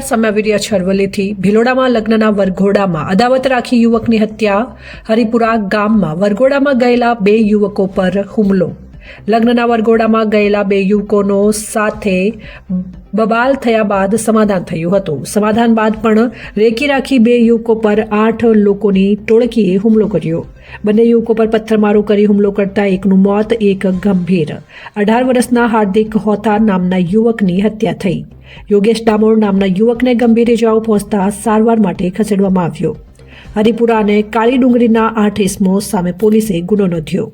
સમાવીર્ય છરવલીથી ભિલોડામાં લગ્નના વરઘોડામાં અદાવત રાખી યુવકની હત્યા. હરિપુરા ગામમાં વરઘોડામાં ગયેલા બે યુવકો પર હુમલો. લગ્નના વરઘોડામાં ગયેલા બે યુવકોનો સાથે બબાલ થયા બાદ સમાધાન થયું હતું. સમાધાન બાદ પણ રેકી રાખી બે યુવકો પર આઠ લોકોની ટોળકીએ હુમલો કર્યો. બંને યુવકો પર પથ્થરમારો કરી હુમલો કરતા એકનું મોત, એક ગંભીર. અઢાર વર્ષના હાર્દિક હોતા નામના યુવકની હત્યા થઈ. યોગેશ ડામોર નામના યુવકને ગંભીર ઇજાઓ પહોંચતા સારવાર માટે ખસેડવામાં આવ્યો. હરિપુરા અને કાળી ડુંગરીના આઠ ઇસમો સામે પોલીસે ગુનો નોંધ્યો.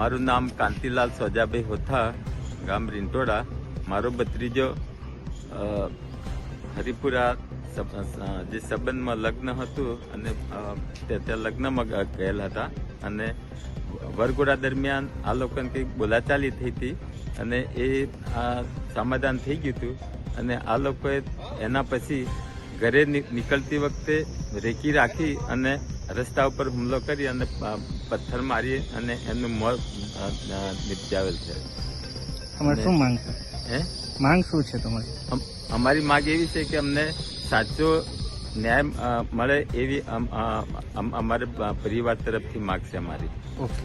મારું નામ કાંતિલાલ સોજાભાઈ હોથા. ગામ ટોળા, મારો ભત્રીજો હરિપુરા જે સંબંધમાં લગ્ન હતું અને તે- ત્યાં લગ્નમાં ગયેલા હતા અને વરઘોડા દરમિયાન આ લોકોને કંઈક બોલાચાલી થઈ હતી અને એ, આ સમાધાન થઈ ગયું હતું અને આ લોકોએ એના પછી ઘરે નીકળતી વખતે રેકી રાખી અને રસ્તા ઉપર હુમલો કરી અને પથ્થર મારી અને એમનું મોત નિપજાવેલ છે તમારે શું માંગ હે? માંગ શું છે તમારી? અમારી માંગ એવી છે કે અમને સાચો ન્યાય મળે એવી અમારે પરિવાર તરફથી માંગ છે અમારી. ઓકે.